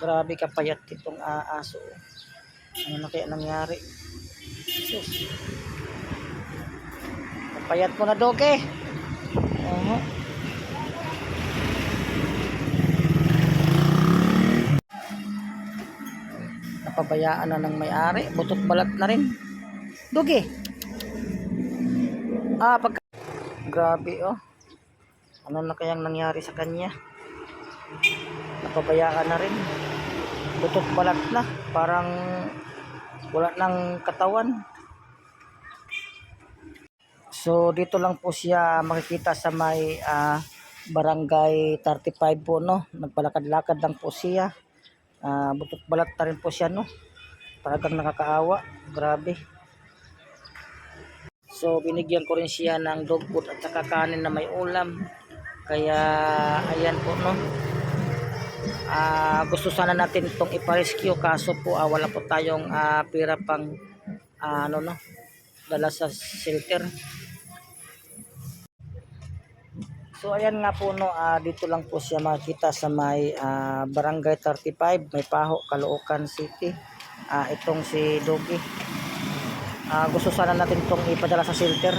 Grabe kapayat itong ah, aso. Ano na kaya nangyari? Sus. Kapayat mo na, Doge. Oo. Napabayaan na ng may-ari. Butot balat na rin. Doge. Ah, pag... Grabe, oh. Ano na kayang nangyari sa kanya? Napabayaan na rin. Butot balat na. Parang wala ng katawan. So, dito lang po siya makikita sa may ah, barangay 35 po, no? Nagpalakad-lakad lang po siya. Ah, butot balat na rin po siya, no? Talagang nakakaawa. Grabe. So, binigyan ko rin siya ng dog food at saka kanin na may ulam. Kaya, ayan po, no? Ah, gusto sana natin itong iparescue kaso po ah, wala po tayong ah, pera pang ah, ano no dala sa shelter. So ayan nga po no ah, dito lang po siya makita sa may ah, Barangay 35 may Paho Caloocan City. Ah, itong si Dogi. Ah, gusto sana natin itong ipadala sa shelter.